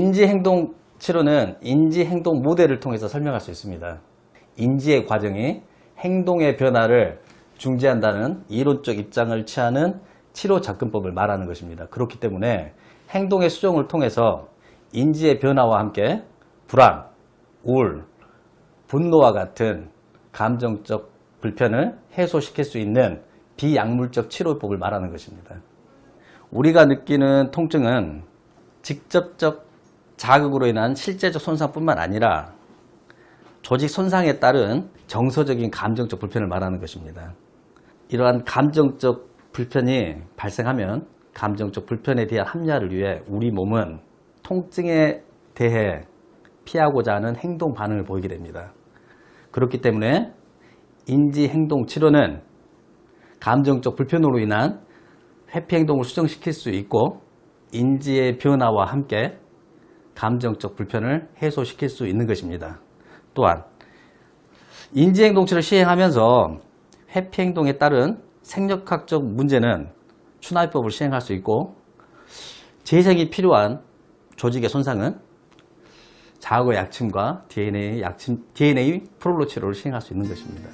인지행동 치료는 인지행동 모델을 통해서 설명할 수 있습니다. 인지의 과정이 행동의 변화를 중지한다는 이론적 입장을 취하는 치료 접근법을 말하는 것입니다. 그렇기 때문에 행동의 수정을 통해서 인지의 변화와 함께 불안, 우울, 분노와 같은 감정적 불편을 해소시킬 수 있는 비약물적 치료법을 말하는 것입니다. 우리가 느끼는 통증은 직접적 자극으로 인한 실제적 손상뿐만 아니라 조직 손상에 따른 정서적인 감정적 불편을 말하는 것입니다. 이러한 감정적 불편이 발생하면 감정적 불편에 대한 합리화를 위해 우리 몸은 통증에 대해 피하고자 하는 행동 반응을 보이게 됩니다. 그렇기 때문에 인지 행동 치료는 감정적 불편으로 인한 회피 행동을 수정시킬 수 있고 인지의 변화와 함께 감정적 불편을 해소시킬 수 있는 것입니다. 또한 인지 행동치를 시행하면서 회피 행동에 따른 생력학적 문제는 추나이법을 시행할 수 있고 재생이 필요한 조직의 손상은 자극의 약침과 DNA 약침, DNA 프롤로 치료를 시행할 수 있는 것입니다.